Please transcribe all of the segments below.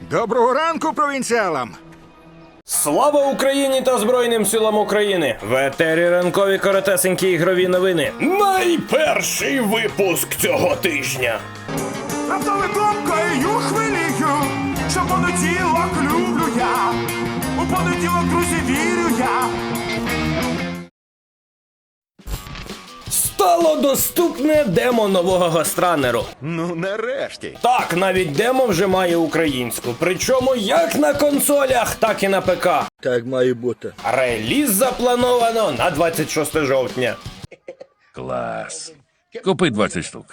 Доброго ранку, провінціалам! Слава Україні та Збройним силам України! В етері ранкові коротесенькі ігрові новини. Найперший випуск цього тижня. Раптове комкою хвилію, що понеділок люблю я, у понеділок, друзі, вірю я. Стало доступне демо нового гастранеру. Ну, нарешті. Так, навіть демо вже має українську. Причому як на консолях, так і на ПК. Так має бути. Реліз заплановано на 26 жовтня. Клас. Купи 20 штук.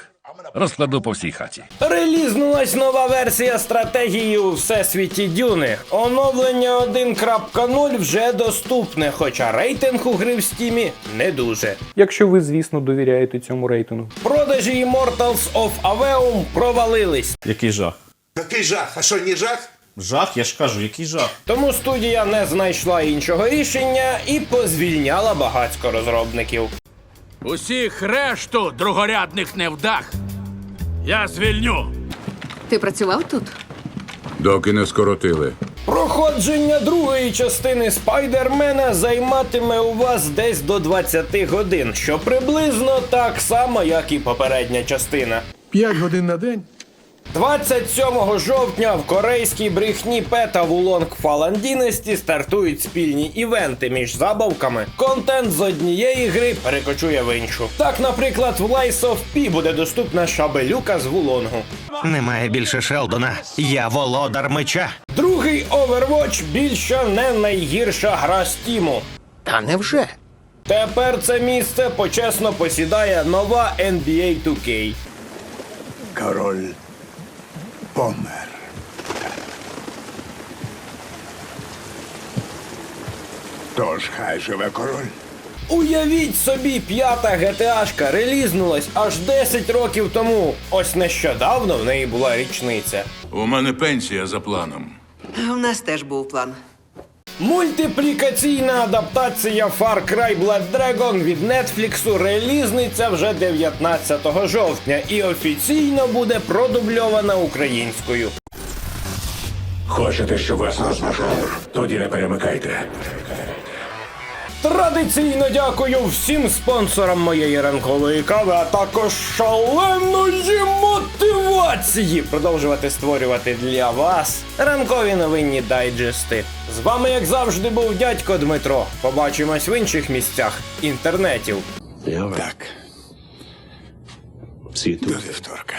Розкладу по всій хаті. Релізнулась нова версія стратегії у всесвіті Дюни. Оновлення 1.0 вже доступне, хоча рейтинг у гри в стімі не дуже. Якщо ви, звісно, довіряєте цьому рейтингу. Продажі Immortals of Aveum провалились, Який жах? Який жах? А що, не жах? Жах, я ж кажу, який жах. тому студія не знайшла іншого рішення і позвільняла багатько розробників. Усіх решту другорядних невдах я звільню. Ти працював тут? Доки не скоротили. Проходження другої частини Спайдермена займатиме у вас десь до 20 годин, що приблизно так само, як і попередня частина. 5 годин на день. 27 жовтня в корейській брехні Пета Вулонг Dynasty стартують спільні івенти між забавками. Контент з однієї гри перекочує в іншу. Так, наприклад, в Lies of P буде доступна шабелюка з Вулонгу. Немає більше Шелдона. Я володар меча. Другий Overwatch більше не найгірша гра Стіму. Та невже? Тепер це місце почесно посідає нова NBA 2K. Король помер. Тож хай живе король. Уявіть собі, п'ята GTA-шка релізнулась аж 10 років тому. Ось нещодавно в неї була річниця. У мене пенсія за планом. У нас теж був план. Мультиплікаційна адаптація Far Cry Blood Dragon від Netflix релізниця вже 19 жовтня і офіційно буде продубльована українською. Хочете, щоб вас рознашали? Тоді не перемикайте. Традиційно дякую всім спонсорам моєї ранкової кави, а також шаленої мотивації продовжувати створювати для вас ранкові новинні дайджести. З вами, як завжди, був дядько Дмитро. Побачимось в інших місцях інтернетів. Так. До вівторка.